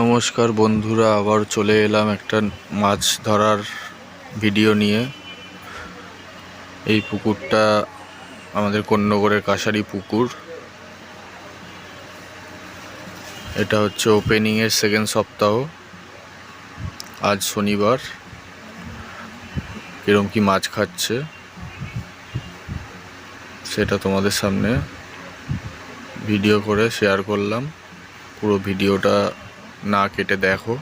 নমস্কার বন্ধুরা, আবার চলে এলাম একটা মাছ ধরার ভিডিও নিয়ে। এই পুকুরটা আমাদের কন্যগড়ের কাশারি পুকুর। এটা হচ্ছে ওপেনিংয়ের সেকেন্ড সপ্তাহ। আজ শনিবার। কিরম কি মাছ খাচ্ছে, সেটা তোমাদের সামনে ভিডিও করে শেয়ার করলাম। পুরো ভিডিওটা না কেটে দেখো।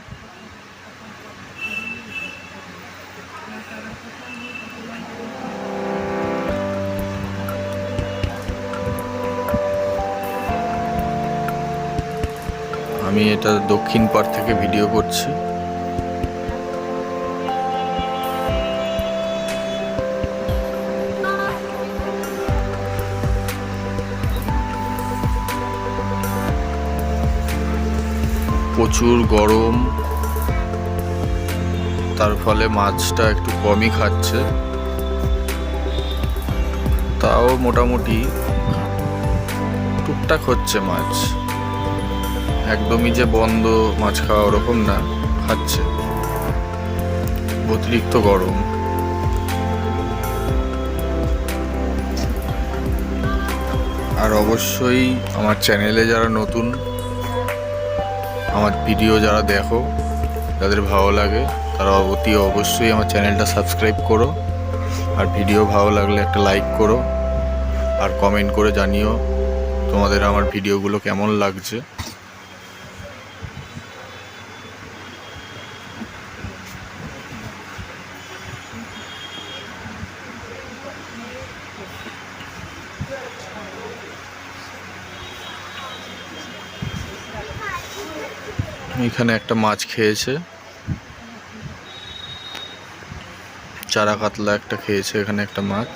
আমি এটা দক্ষিণ পার থেকে ভিডিও করছি। প্রচুর গরম। তার ফলে মাছটা একটু কমই খাচ্ছে। তাও মোটামুটি টুকটাক হচ্ছে মাছ। একদমই যে বন্ধ মাছ খাওয়া ওরকম না, খাচ্ছে। অতিরিক্ত গরম। আর অবশ্যই আমার চ্যানেলে যারা নতুন আমার ভিডিও যারা দেখো, যাদের ভালো লাগে, তারা অতি অবশ্যই আমার চ্যানেলটা সাবস্ক্রাইব করো। আর ভিডিও ভালো লাগলে একটা লাইক করো। আর কমেন্ট করে জানিও তোমাদের আমার ভিডিওগুলো কেমন লাগছে। এখানে একটা মাছ খেয়েছে। চারা কাতলা একটা খেয়েছে এখানে একটা মাছ।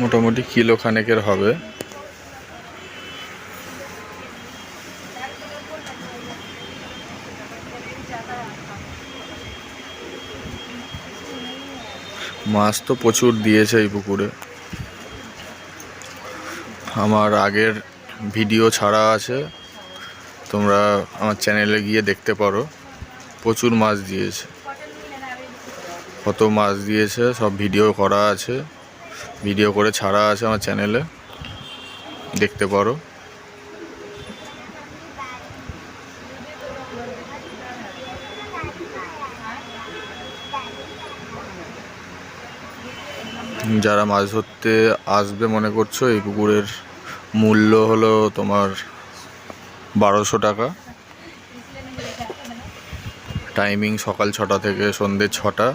মোটামুটি কিলো খানেকের হবে। মাছ তো প্রচুর দিয়েছে এই পুকুরে। আমার আগের ভিডিও ছাড়া আছে, তোমরা আমার চ্যানেলে গিয়ে দেখতে পারো। প্রচুর মাছ দিয়েছে। কত মাছ দিয়েছে, সব ভিডিও করা আছে। ভিডিও করে ছাড়া আছে আমার চ্যানেলে দেখতে পারো। যারা মাছ ধরতে আসবে মনে করছ, এই পুকুরের মূল্য হলো তোমার বারোশো টাকা। টাইমিং সকাল ছটা থেকে সন্ধ্যে ছটা।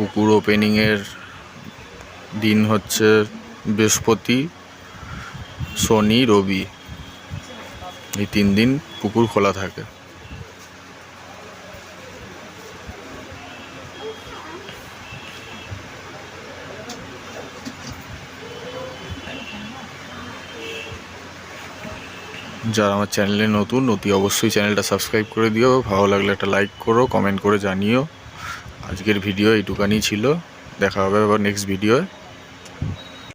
পুকুর ওপেনিংয়ের দিন হচ্ছে বৃহস্পতি, শনি, রবি। এই তিন দিন পুকুর খোলা থাকে। যারা আমার চ্যানেলে নতুন, অতি অবশ্যই চ্যানেলটা সাবস্ক্রাইব করে দিও। ভালো লাগলে একটা লাইক করো কমেন্ট করে জানিও। আজকের ভিডিও এইটুকানি ছিল। দেখা হবে আবার নেক্সট ভিডিওয়